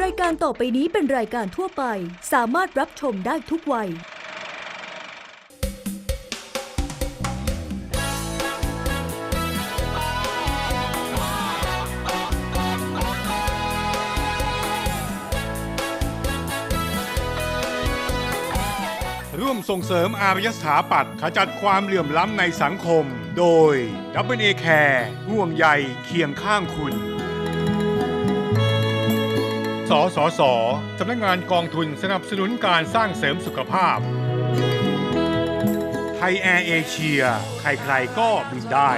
รายการต่อไปนี้เป็นรายการทั่วไป สามารถรับชมได้ทุกวัย ร่วมส่งเสริมอารยสถาปัตย์ขจัดความเหลื่อมล้ำในสังคม โดย w a Care ห่วงใยเคียงข้างคุณ สสสสำนักงานกองทุนสนับสนุนการสร้างเสริมสุขภาพ ไทยแอร์เอเชีย ใครๆก็บินได้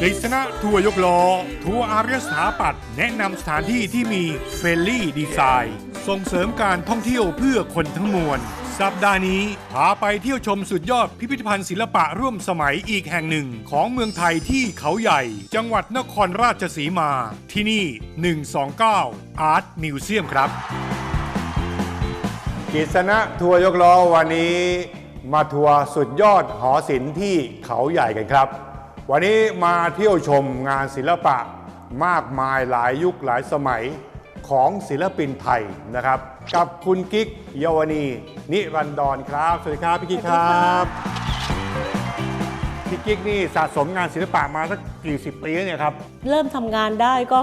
กฤษณะทัวร์ยกล้อ ทัวร์อารยสถาปัตย์แนะนำสถานที่ที่มีเฟรนลี่ดีไซน์ ส่งเสริมการท่องเที่ยวเพื่อคนทั้งมวล สัปดาห์นี้พาไปเที่ยวชมสุดยอดพิพิธภัณฑ์ศิลปะร่วมสมัยอีกแห่งหนึ่งของเมืองไทยที่เขาใหญ่ จังหวัดนครราชสีมา ที่นี่ 129 Art Museum ครับกิษณะทัวร์ยกล้อวันนี้มาทัวร์สุดยอดหอศิลป์ที่เขาใหญ่กันครับ วันนี้มาเที่ยวชมงานศิลปะมากมายหลายยุคหลายสมัย ของศิลปินไทยนะครับ กับคุณกิ๊กเยาวณี นิรันดรครับ สวัสดีครับพี่กิ๊กครับพี่กิ๊กนี่สะสมงานศิลปะมาสักกี่สิบปีแล้วเนี่ยครับ เริ่มทำงานได้ก็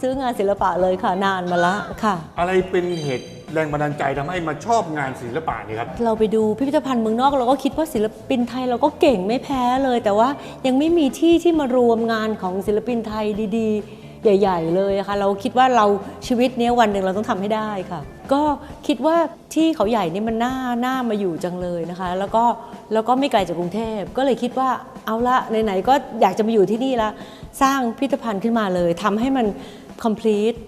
ซื้องานศิลปะเลยค่ะนานมาละค่ะ อะไรเป็นเหตุแรงบันดาลใจทำให้มาชอบงานศิลปะนี่ครับ เราไปดูพิพิธภัณฑ์เมืองนอกเราก็คิดว่าศิลปินไทยเราก็เก่งไม่แพ้เลย แต่ว่ายังไม่มีที่ที่มารวมงานของศิลปินไทยดีๆ ใหญ่ ๆ เลยะค่ะเราคิดว่าเราชีวิตนี้วันหนึ่งเราต้องทำให้ได้ค่ะ ก็คิดว่าที่เขาใหญ่นี่มันน่าน่ามาอยู่จังเลยนะคะ แล้วก็แล้วก็ไม่ไกลจากกรุงเทพก็เลยคิดว่าเอาละไหนๆก็อยากจะมาอยู่ที่นี่ละสร้างพิพิธภัณฑ์ขึ้นมาเลยทำให้มัน complete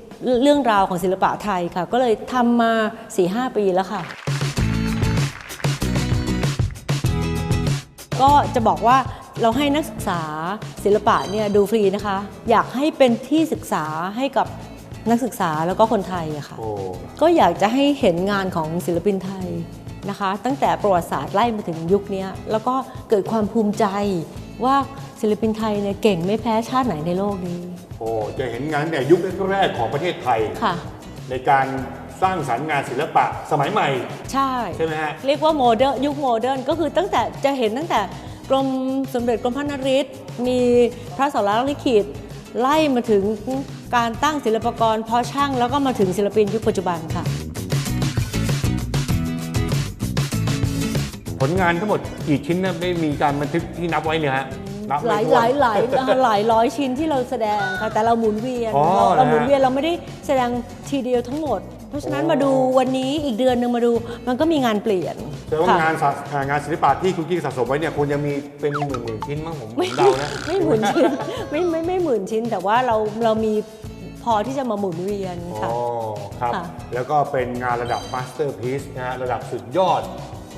เรื่องราวของศิลปะไทยค่ะ ก็เลยทำมา4-5ปีแล้วค่ะ ก็จะบอกว่า เราให้นักศึกษาศิลปะเนี่ยดูฟรีนะคะ อยากให้เป็นที่ศึกษาให้กับนักศึกษาแล้วก็คนไทยอะค่ะโอ้ก็อยากจะให้เห็นงานของศิลปินไทยนะคะ ตั้งแต่ประวัติศาสตร์ไล่มาถึงยุคนี้แล้วก็เกิดความภูมิใจว่าศิลปินไทยเนี่ยเก่งไม่แพ้ชาติไหนในโลกนี้ โอ้จะเห็นงานตั้งแต่ยุคแรกๆของประเทศไทยค่ะ ในการสร้างสรรค์งานศิลปะสมัยใหม่ ใช่ ใช่ไหมฮะ เรียกว่าโมเดิร์นยุคโมเดิร์นก็คือตั้งแต่จะเห็นตั้งแต่ กรมสมเด็จกรมพระนริศมีพระสาราลิขิตไล่มาถึงการตั้งศิลปากรเพาะช่างแล้วก็มาถึงศิลปินยุคปัจจุบันค่ะ ผลงานทั้งหมดกี่ชิ้นนะไม่มีการบันทึกที่นับไว้เนี่ยฮะนับหไม่ลายถ้วนหลายหลายหลายร้อยชิ้นที่เราแสดงค่ะแต่เราหมุนเวียนอ๋อเราเหรอฮะ หมุนเวียนเราไม่ได้แสดงทีเดียวทั้งหมด เพราะฉะนั้นโอ้มาดูวันนี้อีกเดือนหนึ่งมาดูมันก็มีงานเปลี่ยนแต่ว่าค่ะ งานสะอ่างานศิลปะที่คุณกิ๊กสะสมไว้เนี่ยควรจะมีเป็นหมื่นหมื่นๆชิ้นมั้งผมผมไม่เดานะ ไม่หมื่นชิ้นไม่ไม่ไม่หมื่นชิ้น แต่ว่าเราเรามีพอที่จะมาหมุนเวียนอ๋ค่ะอครับ ค่ะแล้วก็เป็นงานระดับมาสเตอร์พีซนะฮะระดับสุดยอด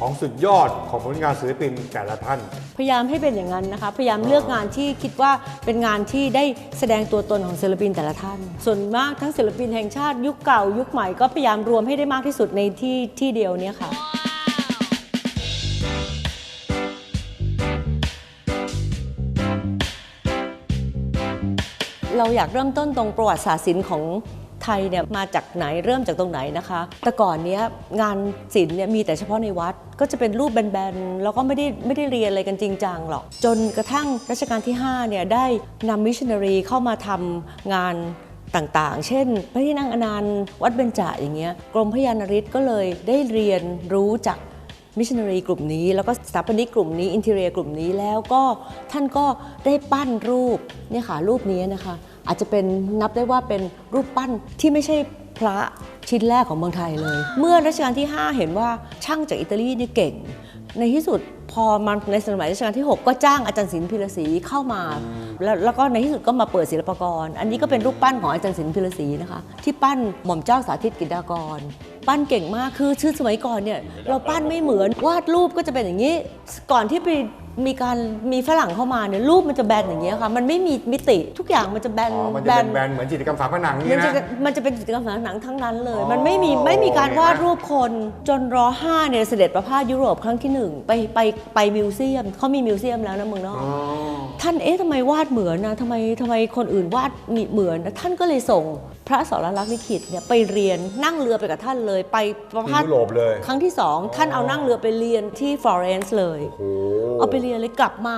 ของสุดยอดของผลงานศิลปินแต่ละท่าน พยายามให้เป็นอย่างนั้นนะคะ พยายามเลือกงานที่คิดว่าเป็นงานที่ได้แสดงตัวตนของศิลปินแต่ละท่าน ส่วนมากทั้งศิลปินแห่งชาติยุคเก่า ยุคใหม่ก็พยายามรวมให้ได้มากที่สุดในที่ที่เดียวเนี้ค่ะ เราอยากเริ่มต้นตรงประวัติศาสตร์ศิลป์ของ ไทยเนี่ยมาจากไหนเริ่มจากตรงไหนนะคะ แต่ก่อนเนี้ยงานศิลป์เนี่ยมีแต่เฉพาะในวัด ก็จะเป็นรูปแบนๆ แล้วก็ไม่ได้ไม่ได้เรียนอะไรกันจริงจังหรอก จนกระทั่งรัชกาลที่5เนี่ยได้นำมิชชันนารีเข้ามาทำงานต่างๆ เช่น พระที่นั่งอนันต์วัดเบญจาอย่างเงี้ย กรมพยานริศก็เลยได้เรียนรู้จากมิชชันนารีกลุ่มนี้ แล้วก็สถาปนิกกลุ่มนี้ อินเทเรียกลุ่มนี้แล้วก็ท่านก็ได้ปั้นรูปเนี่ยค่ะรูปนี้นะคะ อาจจะเป็นนับได้ว่าเป็นรูปปั้นที่ไม่ใช่พระชิ้นแรกของเมืองไทยเลย เมื่อรัชกาลที่ 5 เห็นว่าช่างจากอิตาลีนี่เก่ง ในที่สุดพอมาในสมัยรัชกาลที่ 6 ก็จ้างอาจารย์ศิลป์พิรศรีเข้ามา แล้วแล้วก็ในที่สุดก็มาเปิดศิลปากร อันนี้ก็เป็นรูปปั้นของอาจารย์ศิลป์พิรศรีนะคะ ที่ปั้นหม่อมเจ้าสาธิตกินดากร ปั้นเก่งมากคือชื่อสมัยก่อนเนี่ยเราปั้นไม่เหมือนวาดรูปก็จะเป็นอย่างนี้ ก่อนที่ไปมีการมีฝรั่งเข้ามาเนี่ยรูปมันจะแบนอย่างเงี้ยค่ะ มันไม่มีมิติทุกอย่างมันจะแบนอ๋อมันจะเป็นแบรนด์เหมือนจิตรกรรมฝาผนังมันี่นนะจะมันจะเป็นกิจกรรมฝาผนังทั้งนั้นเลย อ๋อมันไม่มีไม่มีการวาดเห็นไหมรูปคนจนรอห้าเนี่ยเสด็จประพาสยุโรปครั้งที่หนึ่งไปไปไปมิวเซียมเขามีมิวเซียมแล้วนะเมืองนอกอ๋อท่านเอ๊ะทำไมวาดเหมือนนะทำไมทำไมคนอื่นวาดเหมือนนะท่านก็เลยส่งพระสรลักษณ์ลิขิตเนี่ยไปเรียนนั่งเรือไปกับท่านเลย ไปประที่พาสยุโรปเลย ครั้งที่สองท่านเอานั่งเรือไปเรียนที่ฟลอเรนซ์เลยโอ้โหเอาไปเรียนเลยกลับมา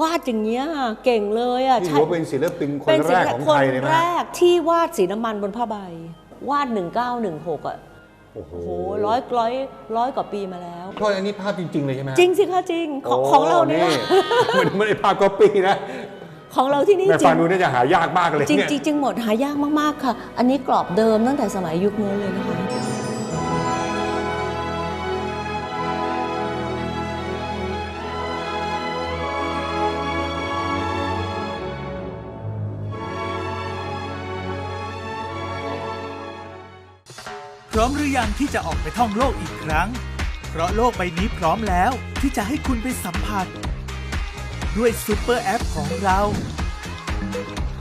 วาดอย่างเงี้ยเก่งเลยอะนี่ถืใช่อว่าเป็นศิลปินคนเป็นแรกของไทยเลยคนนะแรกที่วาดสีน้ำมันบนผ้าใบวาด 1916อะ โอ้โหโอ้โหร้อยร้อยร้อยกว่าปีมาแล้วโทษอันนี้ภาพจริง ๆ เลยใช่ไหมจริงสิคะจริงของโของเราเนี่ยมันไม่ได้ภาพก๊อปปี้นะของเราที่นี่แต่จริฟังงดูน่าจะหายากมากเลยจริงเนี่ยจริงจริงหมดหายากมากๆค่ะ อันนี้กรอบเดิมตั้งแต่สมัยยุคนู้นเลยนะคะ ร้อมหรือยังที่จะออกไปท่องโลกอีกครั้ง เพราะโลกใบนี้พร้อมแล้วที่จะให้คุณไปสัมผัส ด้วยซูเปอร์แอปของเรา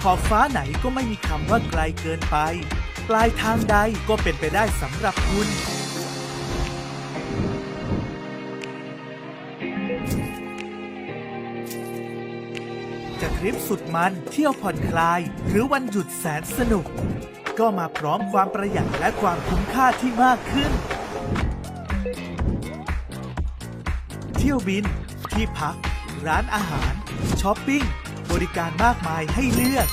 ขอบฟ้าไหนก็ไม่มีคำว่าไกลเกินไป ปลายทางใดก็เป็นไปได้สำหรับคุณ จะทริปสุดมันเที่ยวผ่อนคลาย หรือวันหยุดแสนสนุก ก็มาพร้อมความประหยัดและความคุ้มค่าที่มากขึ้น เที่ยวบิน ที่พัก ร้านอาหาร ช้อปปิ้ง บริการมากมายให้เลือก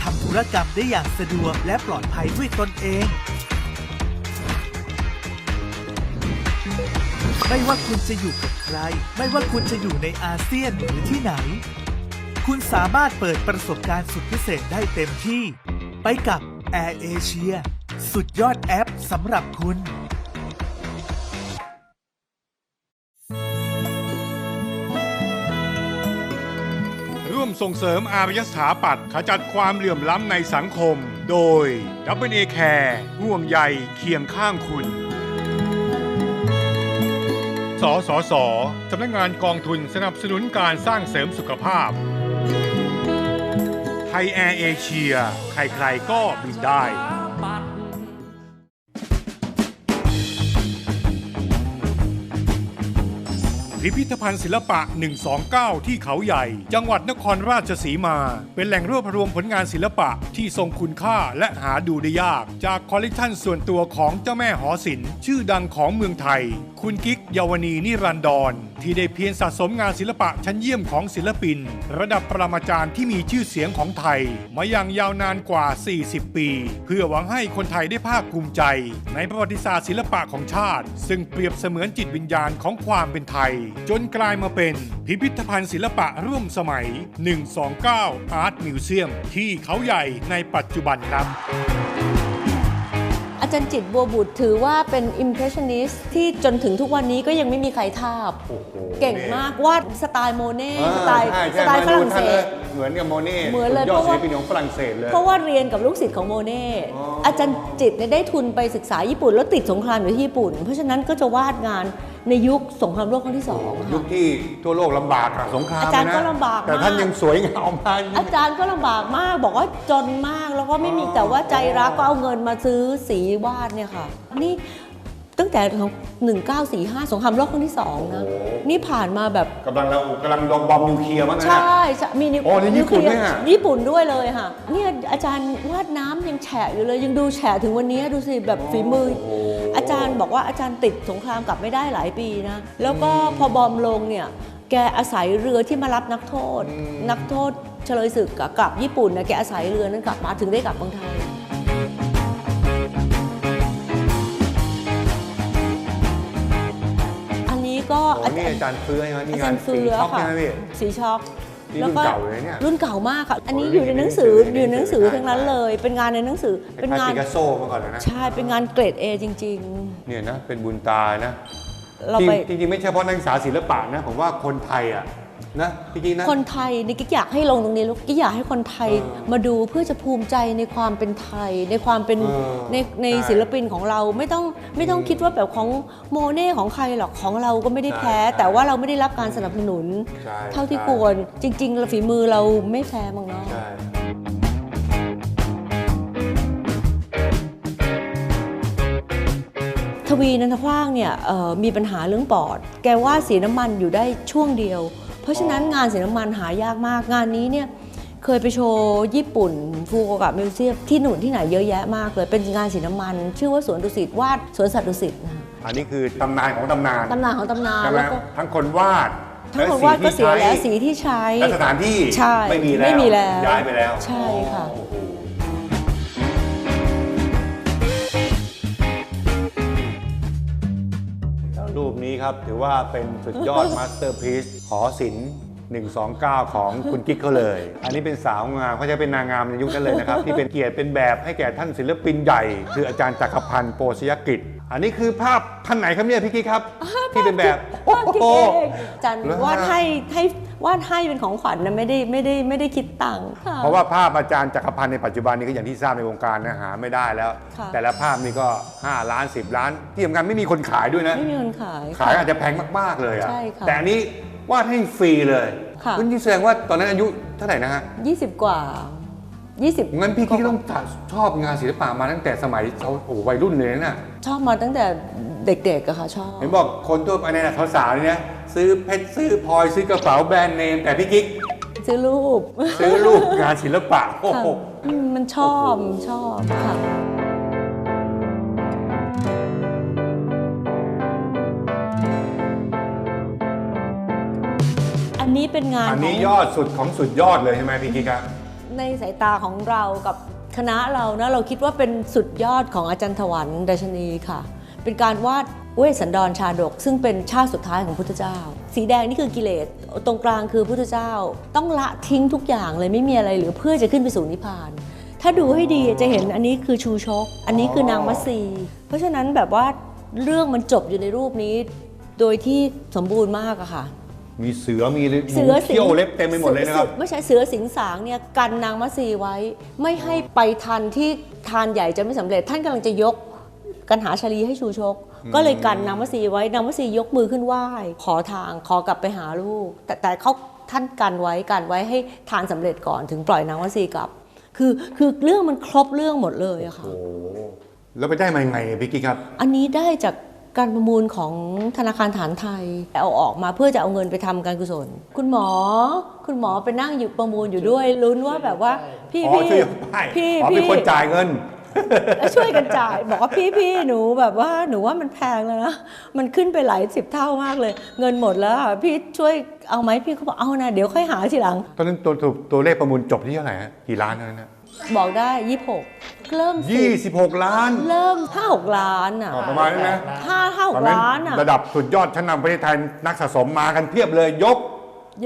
ทำธุรกรรมได้อย่างสะดวกและปลอดภัยด้วยตนเอง ไม่ว่าคุณจะอยู่กับใคร ไม่ว่าคุณจะอยู่ในอาเซียนหรือที่ไหน คุณสามารถเปิดประสบการณ์สุดพิเศษได้เต็มที่ ไปกับ Air Asia สุดยอดแอปสำหรับคุณ ร่วมส่งเสริมอารยสถาปัตย์ขจัดความเหลื่อมล้ำในสังคม โดย w a Care ห่วงใยเคียงข้างคุณ สสส สำนักงานกองทุนสนับสนุนการสร้างเสริมสุขภาพ ไทยแอร์เอเชีย ใครๆก็บินได้ พิพิธภัณฑ์ศิลปะ 129 ที่เขาใหญ่ จังหวัดนครราชสีมา เป็นแหล่งรวบรวมผลงานศิลปะที่ทรงคุณค่าและหาดูได้ยาก จากคอลเลกชันส่วนตัวของเจ้าแม่หอศิลป์ชื่อดังของเมืองไทย คุณกิ๊กเยาวณีนิรันดร ที่ได้เพียรสะสมงานศิลปะชั้นเยี่ยมของศิลปิน ระดับปรมาจารย์ที่มีชื่อเสียงของไทย มาอย่างยาวนานกว่า 40 ปี เพื่อหวังให้คนไทยได้ภาคภูมิใจ ในประวัติศาสตร์ศิลปะของชาติ ซึ่งเปรียบเสมือนจิตวิญญาณของความเป็นไทย จนกลายมาเป็นพิพิธภัณฑ์ศิลปะร่วมสมัย 129 Art Museum ที่เขาใหญ่ในปัจจุบันครับ จารย์จิตรบัวบุตรถือว่าเป็น impressionist ที่จนถึงทุกวันนี้ก็ยังไม่มีใครทาบ โอ้โหเก่งมากวาดสไตล์โมเน่อ่าสไตล์ใช่สใช่ไตล์ฝมาดูรั่งท่าเศนเลยสเหมือนกับโมเน่เหมือนเลยสุดยอดเพราะศิว่า ลปินของฝรั่งเศสเลย เพราะว่าเรียนกับลูกศิษย์ของโมเน่อ๋ออ อาจารย์จิตรเนี่ยได้ทุนไปศึกษาญี่ปุ่นแล้วติดสงครามอยู่ที่ญี่ปุ่น เพราะฉะนั้นก็จะวาดงาน ในยุคสงครามโลกครั้งที่สองยุคค่ะ ที่ทั่วโลกลำบากอะสงครามอาจารย์นะก็ลำบากแต่ท่านมาก ยังสวยงามมาก อาจารย์ก็ลำบากมาก บอกว่าจนมากแล้วก็ไม่มีอ๋อ แต่ว่าใจรักก็เอาเงินมาซื้อสีวาดเนี่ยค่ะ นี่ ตั้งแต่ของ1945 สงครามโลกครั้งที่สองนะ นี่ผ่านมาแบบกำลังเรากำลังลงบอมนิวเคลียร์มั้งนะ ใช่ใช่มีนิวโอ้นี่ญี่ปุ่นคลีเนี่ย ญี่ปุ่นด้วยเลยค่ะ เนี่ยอาจารย์วาดน้ำยังแฉะอยู่เลย ยังดูแฉะถึงวันนี้ดูสิแบบฝีมือ อาจารย์บอกว่าอาจารย์ติดสงครามกลับไม่ได้หลายปีนะ แล้วก็พอบอมลงเนี่ยแกอาศัยเรือที่มารับนักโทษ นักโทษเฉลยศึกอะกลับญี่ปุ่นนะแกอาศัยเรือนั้นกลับมาถึงได้กลับเมืองไทย ก็โอ้นี่อาจารย์เฟื้อใช่ไหมนี่านอางจารย์เฟือช็อกค่ะใช่ไหมพี่ สีช็อกนี่รุ่นเก่าเลยเนี่ยรุ่นเก่ามากค่ะ อันนี้โอ้ยอยู่ในหนังสือในอยู่หในนัหนังงสืสืออทั้งนั้นเลย เป็นงานในหนังสือเป็นงานปิกัสโซมาก่อนเลยนะใช่เป็นงานเกรด A จริง เนี่ยนะเป็นบุญตานะๆ เราไป จริงจริงๆไม่ใช่เพราะนักศึกษาศิลปะนะผมว่าคนไทยอะ นะจริงๆนะ คนไทยนี่กิ๊กอยากให้ลงตรงนี้แล้วกิ๊กอยากให้คนไทยเออมาดูเพื่อจะภูมิใจในความเป็นไทย ในความเป็นเออในในใช่ศิลปินของเราไม่ต้องไม่ต้องคิดว่าแบบของโมเน่ของใครหรอกของเราก็ไม่ได้แพ้ ใช่แต่ว่าเราไม่ได้รับการสนับสนุน ใช่เท่าที่ใช่ ควรจริงๆเราฝีมือเราไม่แพ้เมังนอกใช่ ทวีนันทกว้างเนี่ยเอ่อมีปัญหาเรื่องปอด แกว่าดสีน้ำมันอยู่ได้ช่วงเดียว เพราะฉะนั้นงานสีน้ำมันหายากมากงานนี้เนี่ยเคยไปโชว์ญี่ปุ่นฟูโกกะมิวเซียมที่หนุนที่ไหนเยอะแยะมากเลยเป็นงานสีน้ำมัน ชื่อว่าสวนดุสิตวาดสวนสัตว์ดุสิตนะคะอันนี้คือตำนานของตำนานตำนานของตำนานใช่ไหมแล้วก็ทั้งคนวาดทั้งคนวาดก็เสียแล้วสีที่ใช้และสถานที่ใช่ไม่มีแล้วไม่มีแล้วย้ายไปแล้ว ใช่ค่ะ รูปนี้ครับ ถือว่าเป็นสุดยอดมาสเตอร์พีซขอศิลป์129 ของคุณกิ๊กเขาเลย อันนี้เป็นสาวงามเขาจะเป็นนางงามในยุคนั้นเลยนะครับ ที่เป็นเกียรติเป็นแบบให้แก่ท่านศิลปินใหญ่ คืออาจารย์จักรพันธ์โปสยกิจ อันนี้คือภาพท่านไหนครับเนี่ยพี่กิ๊กครับ ที่เป็นแบบวาดคิดโอ้เอโหงจันเหรอฮะวาดให้ให้ วาดให้เป็นของขวัญนะไม่ได้ไม่ได้ไม่ได้คิดตังค์ค่เพราะว่าภาพอาจารย์จักรพันธ์ในปัจจุบันนี้ก็อย่างที่ทราบในวงการนะหาไม่ได้แล้ว ค่ะ แต่ละภาพนี่ก็ 5 ล้าน 10 ล้าน ที่สำคัญไม่มีคนขายด้วยนะ ไม่มีเงินขาย ขายค่ะอาจจะแพงมาก ๆ เลยอะใช่ค่ะแต่อันนี้วาดให้ฟรีเลยค่ะณนี่แสดงว่าตอนนั้นอายุเท่าไหร่นะฮะ 20 กว่า 20งั้นพี่กิ๊กต้องชอบงานศิลปะมาตั้งแต่สมัยเขาโอ้โหวัยรุ่นเลยนะชอบมาตั้งแต่เด็กๆอะค่ะชอบ เห็นบอกคนทั่วไปเนี่ยสาวๆเนี่ยซื้อเพชรซื้อพลอยซื้อกระเป๋าแบรนด์เนมแต่พี่กิ๊กซื้อรูป ซื้อรูปงานศิลปะโอ้ค่ะโหอืมมันชอบชอบค่ะอันนี้เป็นงานอันนี้ของยอดสุดของสุดยอดเลยใช่ไหมพี่กิ๊กครับ ในสายตาของเรากับคณะเรานะเราคิดว่าเป็นสุดยอดของอาจารย์ถวันดัชนีค่ะ เป็นการวาดเวสสันดรชาดก ซึ่งเป็นชาติสุดท้ายของพุทธเจ้า สีแดงนี่คือกิเลสตรงกลางคือพุทธเจ้า ต้องละทิ้งทุกอย่างเลยไม่มีอะไรเหลือเพื่อจะขึ้นไปสู่นิพพาน ถ้าดูให้ดีจะเห็นอันนี้คือชูชก อันนี้คือนางมัตสีเพราะฉะนั้นแบบว่าเรื่องมันจบอยู่ในรูปนี้ โดยที่สมบูรณ์มากอะค่ะ มีเสือมีหมูเสือสิงเขี้ยวเล็บเต็มไปหมดเลยนะครับ สือไม่ใช่เสือสิงสางเนี่ยกันนางมัสีไว้ ไม่ให้ไปทันที่ทานใหญ่จะไม่สำเร็จ ท่านกำลังจะยกกันหาชาลีให้ชูชก ก็เลยกันนางมัสีไว้นางมัสียกมือขึ้นไหว้ขอทางขอกลับไปหาลูก แต่แต่เขาท่านกันไว้กันไว้ให้ทานสำเร็จก่อนถึงปล่อยนางมัสีกลับ คือคือเรื่องมันครบเรื่องหมดเลยอะค่ะ โอ้แล้วไปได้มายังไงพี่กิ๊กครับ อันนี้ได้จาก การประมูลของธนาคารฐานไทยเอาออกมาเพื่อจะเอาเงินไปทำการกุศล คุณหมอ คุณหมอไปนั่งอยู่ประมูลอยู่ด้วยลุ้นว่าแบบว่า พี่อ๋อพี่ช่วยยกป้ายพี่อ๋อเป็นพี่คนจ่ายเงินแล้วช่วยกันจ่ายบอกว่าพี่พี่หนูแบบว่าหนูว่ามันแพงแล้วนะมันขึ้นไปหลายสิบเท่ามากเลย เงินหมดแล้วอะพี่ช่วยเอาไหมพี่เขาบอกเอานะเดี๋ยวค่อยหาทีหลังตอนนั้นตัวตัวตัวเลขประมูลจบที่เท่าไหร่ฮะกี่ล้านเท่านั้นนะ บอกได้ยี่หกเริ่มสิยี่สิบหกล้านเริ่มห้าหกล้านอะอ๋อประมาณนั้นนะห้าห้าหตอกนนั้นล้านอะระดับสุดยอดชั้นนำประเทศไทยนักสะสมมากันเพียบเลยยก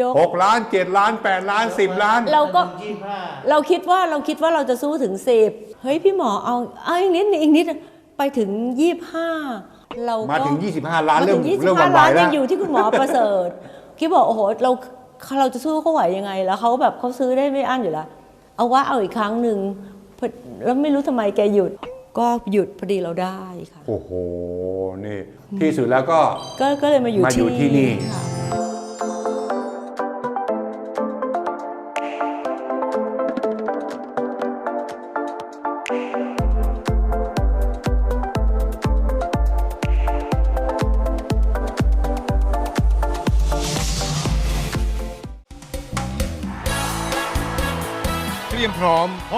ยก 6 ล้าน 7 ล้าน 8 ล้าน 10 ล้าน เราก็เราคิดว่าเราคิดว่าเราจะสู้ถึงสิบเฮ้ยพี่หมอเอาเอาอีกนิดนึงอีกนิดนึงไปถึงยี่ห้าเราก็มาถึง 25 ล้านมาเริ่ถึมงยี่สิเริ่บมหวัห้า่นไหวล้านแล้ยัวงอยู่ที่คุณหมอประเสริฐคิดบอกโอ้โหเราเราจะสู้เขาไหวยังไง แล้วเขาแบบเขาซื้อได้ไม่อั้นอยู่แล้ว เอาว่าเอาอีกครั้งหนึ่งพอแล้วไม่รู้ทำไมแกหยุด ก็หยุดพอดีเราได้ค่ะ โอ้โห นี่ ที่สุดแล้วก็ ก็ก็เลยมาอยู่มาอยู่ที่นี่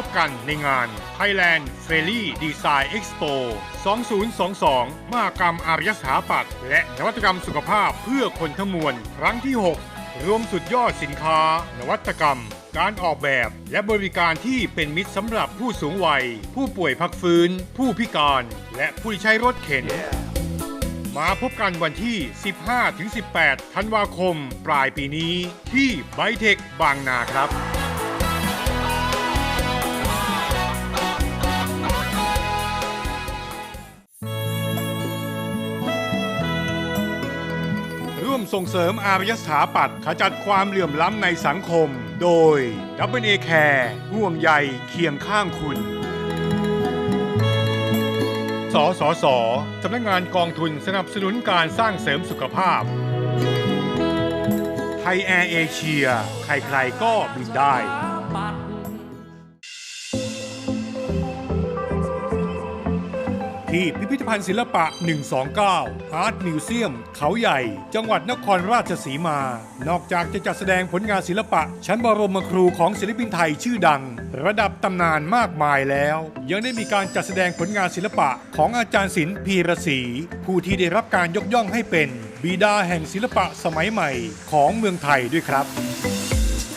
บกันในงาน Thailand f a i r y Design Expo 2022 มหกรรมอารยสถาปัตย์และนวัตกรรมสุขภาพเพื่อคนทั้งมวล ครั้งที่ 6 รวมสุดยอดสินค้า นวัตกรรม การออกแบบและบริการที่เป็นมิตรสำหรับผู้สูงวัย ผู้ป่วยพักฟื้น ผู้พิการ และผู้ใช้รถเข็นมาพบกันวันที่ 15-18 ธันวาคม ปลายปีนี้ที่ไบเทคบางนาครับ ส่งเสริมอารยสถาปัตย์ขจัดความเหลื่อมล้ำในสังคม โดย w a Care ห่วงใยเคียงข้างคุณ สสสสำนักงานกองทุนสนับสนุนการสร้างเสริมสุขภาพ ไทยแอร์เอเชีย ใครๆก็บินได้ ที่พิพิธภัณฑ์ศิลปะ 129 Art Museum เขาใหญ่ จังหวัดนครราชสีมา นอกจากจะจัดแสดงผลงานศิลปะ ชั้นบรมครูของศิลปินไทยชื่อดัง ระดับตำนานมากมายแล้ว ยังได้มีการจัดแสดงผลงานศิลปะของอาจารย์ศิลป์พีระศรีผู้ที่ได้รับการยกย่องให้เป็น บิดาแห่งศิลปะสมัยใหม่ของเมืองไทยด้วยครับ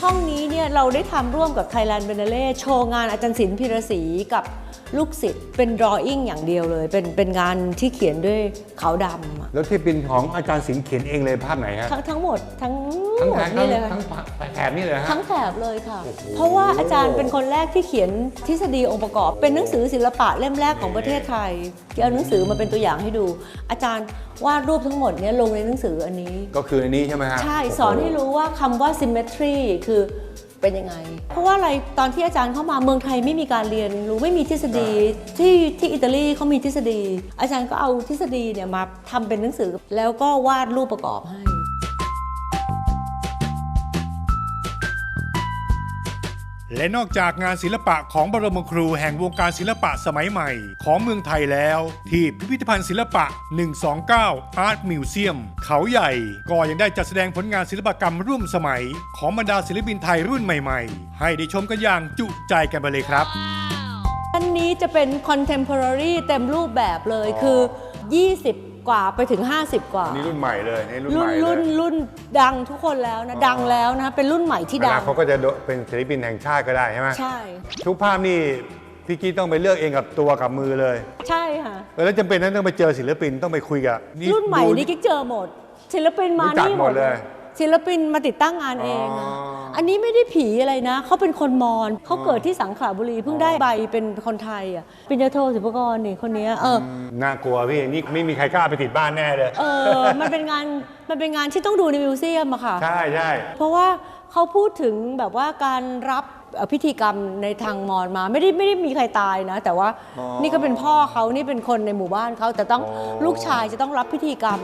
ห้องนี้เนี่ยเราได้ทำร่วมกับ Thailand b e n a l e โชว์งานอาจารย์ศิลป์พิรศรีกับ ลูกศิษย์เป็น drawing อย่างเดียวเลย เป็นเป็นงานที่เขียนด้วยขาวดำอะแล้วที่เป็นของอาจารย์สิงห์เขียนเองเลยภาพไหนฮะทั้งทั้งหมดทั้งทั้งหมแถดบนี่เลยทั้งค่ะทั้งแถบนี่เลยฮะทั้งแถบเลยค่ะโอ้โหเพราะว่าอาจารย์เป็นคนแรกที่เขียนทฤษฎีองค์ประกอบ เป็นหนังสือศิลปะเล่มแรกของประเทศไทยที่เอาหนังสือมาเป็นตัวอย่างให้ดู อาจารย์วาดรูปทั้งหมดเนี่ยลงในหนังสืออันนี้ ก็คือในนี้ใช่ไหมฮะใช่สอนให้รู้ว่าคำว่า symmetry คือ เป็นยังไง เพราะว่าอะไรตอนที่อาจารย์เข้ามาเมืองไทยไม่มีการเรียนรู้ไม่มีทฤษฎีที่ที่อิตาลีเขามีทฤษฎี อาจารย์ก็เอาทฤษฎีเนี่ยมาทำเป็นหนังสือ แล้วก็วาดรูปประกอบให้ และนอกจากงานศิลปะของบรมครูแห่งวงการศิลปะสมัยใหม่ ของเมืองไทยแล้ว ที่พิพิธภัณฑ์ศิลปะ 129 Art Museum เขาใหญ่ ก็ยังได้จัดแสดงผลงานศิลปกรรมร่วมสมัย ของบรรดาศิลปินไทยรุ่นใหม่ๆ ให้ได้ชมกันอย่างจุใจกันไปเลยครับอันนี้จะเป็น contemporary เต็มรูปแบบเลยคือ 20 กว่าไปถึง 50 กว่า อันนี้รุ่นใหม่เลยนี่รุ่นรุ่ใหนม่เลยรุ่นรุ่นดังทุกคนแล้วนะดังแล้วนะ เป็นรุ่นใหม่ที่อดันางคตก็จะเป็นศิลปินแห่งชาติก็ได้ใช่ไหมใช่ ทุกภาพนี่พี่กี้ต้องไปเลือกเองกับตัวกับมือเลย ใช่ค่ะ แล้วจำเป็นนั้นต้องไปเจอศิลปินต้องไปคุยกับรุ่นใหม่ดู นี่กิ๊กเจอหมดศิลปินมารู้จักนี่หมดเลย ศิลปินมาติดตั้งงานเองนะอ๋ออัอันนี้ไม่ได้ผีอะไรนะ เขาเป็นคนมอญเขาเกิดที่สังขละบุรีเพิ่งได้ใบเป็นคนไทยอะปริญญาโทศิลปากรนี่คนเนี้ยเออ น่ากลัวพี่นี่ไม่มีใครกล้าไปติดบ้านแน่เลย เออ มันเป็นงาน มันเป็นงานที่ต้องดูในมิวเซียมอะค่ะ ใช่ใช่เพราะว่าเขาพูดถึงแบบว่าการรับเอ่อพิธีกรรมในทางมอญมาไม่ได้ไม่ได้มีใครตายนะ แต่ว่านี่ก็เป็นพ่อเขานี่เป็นคนในหมู่บ้านเขาแต่ต้องลูกชายจะต้องรับพิธีกรรม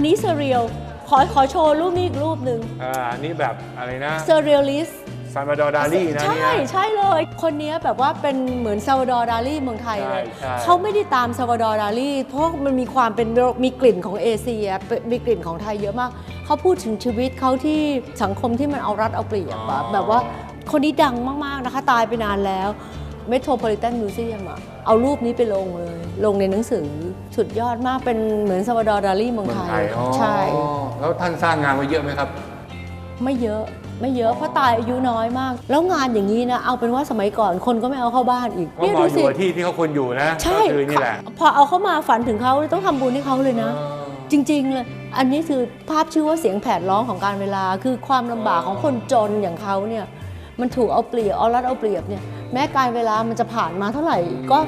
นนี้เซเรียลขอขอโชว์รูปนี้อีกรูปหนึ่งอ่าอันนี้แบบอะไรนะเซเรียลิส ซานบาดอร์ดาลีนะใช่ เนี่ย ใช่เลย คนนี้แบบว่าเป็นเหมือนซาวดอร์ดาลีเมืองไทยเลย ใช่ใช่ เขาไม่ได้ตามซาวดอร์ดาลีเพราะมันมีความเป็นมีกลิ่นของเอเชียเป็นมีกลิ่นของไทยเยอะมาก เขาพูดถึงชีวิตเขาที่สังคมที่มันเอารัดเอาเปรียบอะแบบว่าคนนี้ดังมาก ๆ นะคะ ตายไปนานแล้ว Metropolitan Museum อะ เอารูปนี้ไปลงเลย ลงในหนังสือสุดยอดมากเป็นเหมือนซาวดอร์ดาลีเมืองเมืองไทไทยยอ๋อใช่ แล้วท่านสร้างงานไว้เยอะไหมครับ ไม่เยอะไม่เยอะเพราะตายอายุน้อยมาก แล้วงานอย่างนี้นะ เอาเป็นว่าสมัยก่อนคนก็ไม่เอาเข้าบ้านอีกก็มาดูอยู่กับที่ที่เขาควรอยู่นะใช่ก็คือนี่แหละพอเอาเข้ามาฝันถึงเขาต้องทำบุญให้เขาเลยนะ จริงๆเลยอันนี้คือภาพชื่อว่าเสียงแผดร้องของการเวลา คือความลำบากของคนจนอย่างเขาเนี่ยมันถูกเอาเปรียบเอารัดเอาเปรียบเนี่ย แม้การเวลามันจะผ่านมาเท่าไหร่ ก็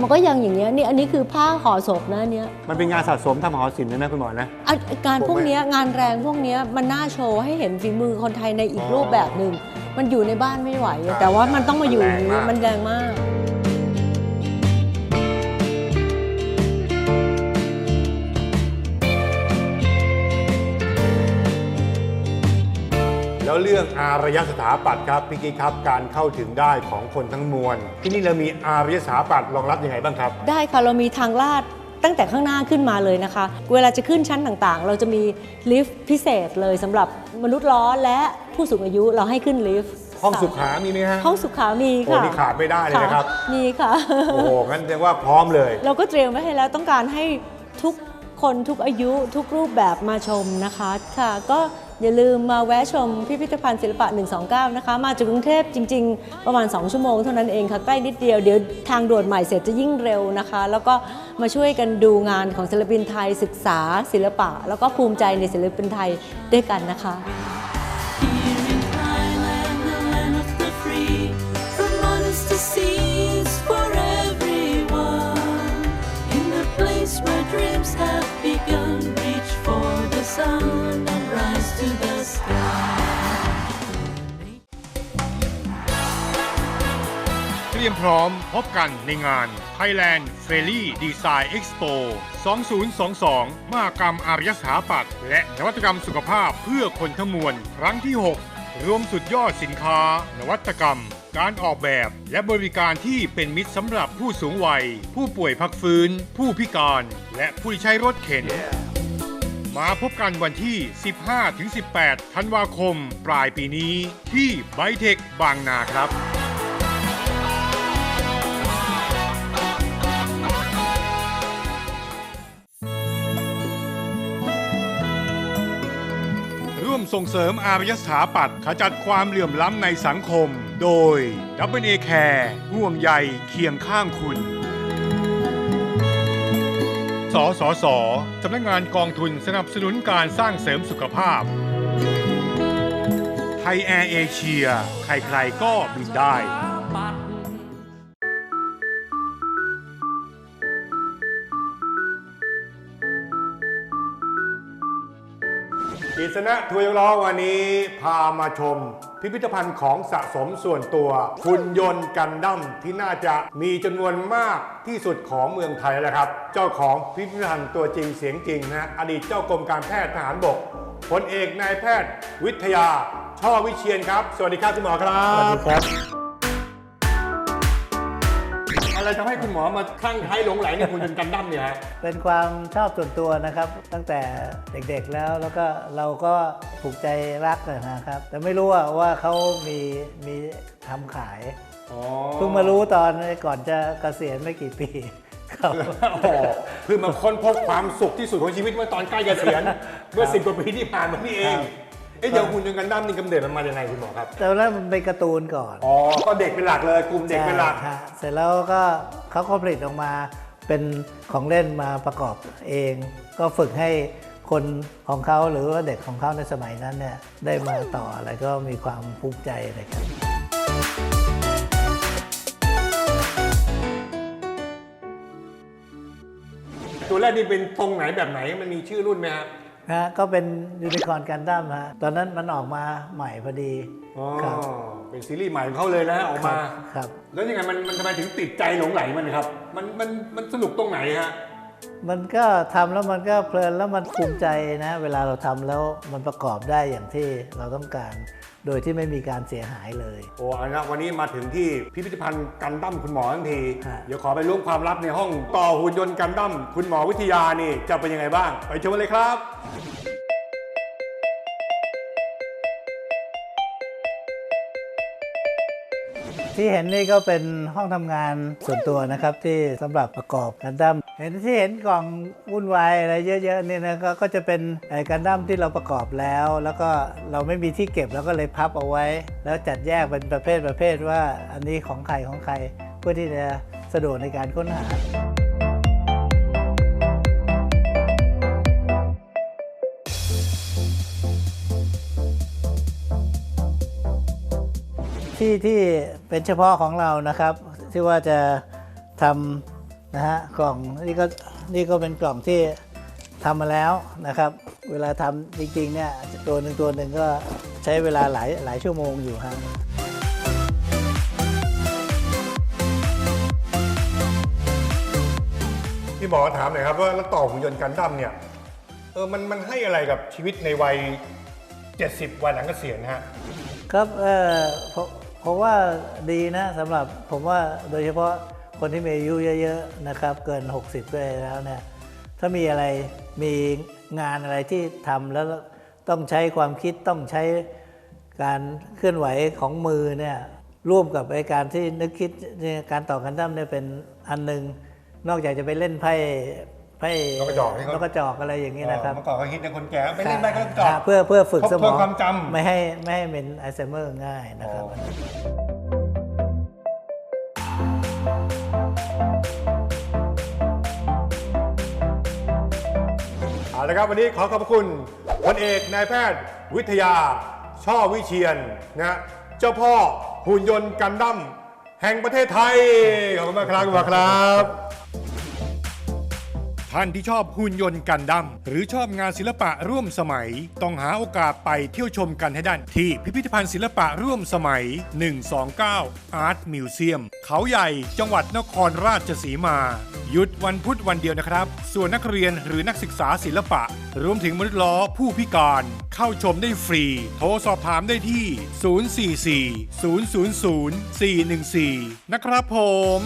มันก็ยังอย่างเงี้ยนี่อันนี้คือผ้าห่อศพนะอันเนี้ยมันเป็นงานสะสมทำหอศิลป์นะนะคุณหมอนะ อะงานพวกเนี้ยงานแรงพวกเนี้ยมันน่าโชว์ให้เห็นฝีมือคนไทยในอีกรูปแบบหนึ่งมันอยู่ในบ้านไม่ไหว แต่ว่ามันต้องมาอยู่อย่างนี้มัมันนแรแรงงมามาก แล้วเรื่องอารยสถาปัตย์ครับพี่กิ๊กครับการเข้าถึงได้ของคนทั้งมวล ที่นี่เรามีอารยสถาปัตย์รองรับยังไงบ้างครับ ได้ค่ะเรามีทางลาดตั้งแต่ข้างหน้าขึ้นมาเลยนะคะ เวลาจะขึ้นชั้นต่างๆ เราจะมีลิฟต์พิเศษเลยสำหรับมนุษย์ล้อและผู้สูงอายุเราให้ขึ้นลิฟต์ห้องสุค่ะขามีไหมฮะห้องสุขามีโอ้ค่ะนี่ขาดไม่ได้เลยนะครับมีค่ะโอ้โหงั้นแสดงว่าพร้อมเลย เราก็เตรียมไว้ให้แล้วต้องการให้ทุกคนทุกอายุทุกรูปแบบมาชมนะคะค่ะก็ อย่าลืมมาแวะชมพิพิธภัณฑ์ศิลปะ 129 นะคะ มาจากกรุงเทพจริง ๆ ประมาณ 2 ชั่วโมงเท่านั้นเองค่ะ ใกล้นิดเดียว เดี๋ยวทางด่วนใหม่เสร็จจะยิ่งเร็วนะคะ แล้วก็มาช่วยกันดูงานของศิลปินไทยศึกษาศิลปะ แล้วก็ภูมิใจในศิลปินไทยด้วยกันนะคะ Here in ยมพร้อมพบกันในงาน Thailand f a i r y Design Expo 2022 มหกรรมอารยสถาปัตย์และนวัตกรรมสุขภาพเพื่อคนทั้งมวล ครั้งที่ 6 รวมสุดยอดสินค้า นวัตกรรม การออกแบบและบริการที่เป็นมิตรสำหรับผู้สูงวัย ผู้ป่วยพักฟื้น ผู้พิการ และผู้ใช้รถเข็นมาพบกันวันที่ 15-18 ธันวาคม ปลายปีนี้ที่ไบเทคบางนาครับ ส่งเสริมอารยสถาปัตย์ขจัดความเหลื่อมล้ำในสังคม โดย w a Care ห่วงใยเคียงข้างคุณ สสสสำนักงานกองทุนสนับสนุนการสร้างเสริมสุขภาพ ไทยแอร์เอเชีย ใครๆก็บินได้ ษณะทัวร์ยล้อวันนี้พามาชม พิพิธภัณฑ์ของสะสมส่วนตัวคุณยนต์กันดั้มที่น่าจะมีจำนวนมากที่สุดของเมืองไทยแล้วครับ เจ้าของพิพิธภัณฑ์ตัวจริงเสียงจริงนะอดีตเจ้ากรมการแพทย์ทหารบกพลเอกนายแพทย์ วิทยาช่อวิเชียนครับ สวัสดีครับคุณหมอครับสวัสดีครับ อะไรทำให้คุณหมอมาคลั่งไคล้หลงไหลในคุณยนต์กันดั้มเนี่ยฮะ เป็นความชอบส่วนตัวนะครับ ตั้งแต่เด็กๆแล้วแล้วก็เราก็ผูกใจรักนะครับ แต่ไม่รู้ว่าว่าเขามีมีทำขายเพิ่งมารู้ตอนก่อนจะเกษียณไม่กี่ปีครับโอ้โหเพื่อมาค้นพบความสุขที่สุดของชีวิตเมื่อตอนใกล้เกษียณเมื่อสิบกว่าปีที่ผ่านมานี่เองครับ เอ๊ะเดี๋ยวคุณยนต์กันดั้มนี่กำเนิดมันมายังไงคุณหมอครับ แต่แรกมันเป็นการ์ตูนก่อนอ๋อก็เด็กเป็นหลักเลยกลุ่มเด็กเป็นหลัก ใช่ฮะเสร็จแล้วก็เขาก็ผลิตออกมาเป็นของเล่นมาประกอบเอง ก็ฝึกให้คนของเขาหรือว่าเด็กของเขาในสมัยนั้นเนี่ยได้มาต่ออะไรก็มีความภูมิใจนะครับ ตัวแรกนี่เป็นตรงไหนแบบไหนมันมีชื่อรุ่นไหมครับ นะฮะก็เป็นยูนิคอร์นกันดั้มฮะตอนนั้นมันออกมาใหม่พอดี อ๋อครับ เป็นซีรีส์ใหม่ของเขาเลยนะออกมา ครับ แล้วยังไงมันมันทำไมถึงติดใจหลงไหลมันครับ มันมันมันสนุกตรงไหนฮะ มันก็ทำแล้วมันก็เพลินแล้วมันภูมิใจนะ เวลาเราทำแล้วมันประกอบได้อย่างที่เราต้องการ โดยที่ไม่มีการเสียหายเลย โอ้อันนะวันนี้มาถึงที่พิพิธภัณฑ์กันดั้มคุณหมอทันทีฮะเดี๋ยวขอไปร่วมความลับในห้องต่อหุ่นยนต์กันดั้มคุณหมอวิทยานี่จะเป็นยังไงบ้าง ไปชมกันเลยครับ ที่เห็นนี่ก็เป็นห้องทำงานส่วนตัวนะครับ ที่สำหรับประกอบกันดั้มเห็นที่เห็นกล่องวุ่นวายอะไรเยอะๆนี่นะก็ก็จะเป็นไอ้กันดั้มที่เราประกอบแล้ว แล้วก็เราไม่มีที่เก็บแล้วก็เลยพับเอาไว้ แล้วจัดแยกเป็นประเภทประเภทว่าอันนี้ของใครของใคร เพื่อที่จะสะดวกในการค้นหาที่ที่ เป็นเฉพาะของเรานะครับ ที่ว่าจะทำนะฮะกล่องนี่ก็นี่ก็เป็นกล่องที่ทำมาแล้วนะครับ เวลาทำจริงๆเนี่ยตัวหนึ่งตัวหนึ่งก็ใช้เวลาหลายหลายชั่วโมงอยู่ครับพี่หมอถามหน่อยครับว่าแล้วต่อหุ่นยนต์กันดั้มเนี่ยเออมันมันให้อะไรกับชีวิตในวัย 70 วัยหลังเกษียณฮะ ครับเออ ผมผมว่าดีนะสำหรับผมว่าโดยเฉพาะคนที่มีอายุเยอะๆนะครับ เกิน 60ไปแล้วเนี่ยถ้ามีอะไรมีงานอะไรที่ทำแล้วต้องใช้ความคิดต้องใช้การเคลื่อนไหวของมือเนี่ยร่วมกับไอการที่นึกคิดเนี่ยการต่อกันดั้มเนี่ยเป็นอันหนึ่งนอกจากจะไปเล่นไพ่ ไพ่นกกระจอกนี่เขานกกระจอกอะไรอย่างนี้นะครับเมื่อก่อนเขาคิดในคนแก่ไม่เล่นไปก็จอค่ะเพื่อเพื่อฝึกทบสทมวนองความจำไม่ให้ไม่ให้เป็นอัลไซเมอร์ง่ายนะครับอ๋อเอาละครับวันนี้ขอขอบพระคุณพลเอกนายแพทย์วิทยา ช่อวิเชียนนะเจ้าพ่อหุ่นยนต์กันดั้มแห่งประเทศไทย ขอบคุณมากครับคุณหมอครับ ท่านที่ชอบหุ่นยนต์กันดั้มหรือชอบงานศิลปะร่วมสมัย ต้องหาโอกาสไปเที่ยวชมกันให้ได้ที่พิพิธภัณฑ์ศิลปะร่วมสมัย 129 Art Museum เขาใหญ่จังหวัดนครราชสีมา หยุดวันพุธวันเดียวนะครับ ส่วนนักเรียนหรือนักศึกษาศิลปะ รวมถึงมนุษย์ล้อผู้พิการ เข้าชมได้ฟรี โทรสอบถามได้ที่ 044 000 414 นะครับผม